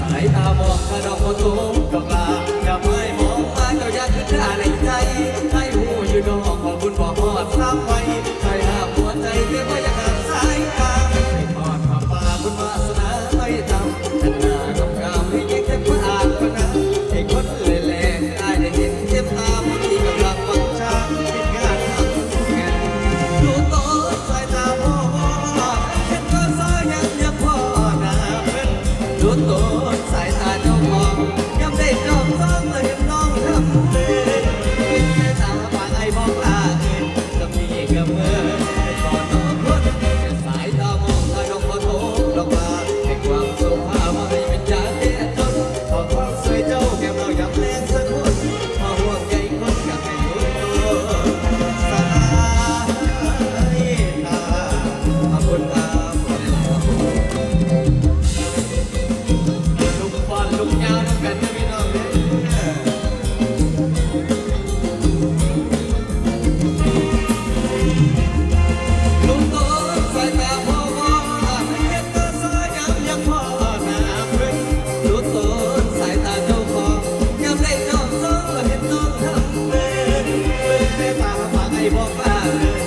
สายตาบอกพระดอกโต aí, vou parar.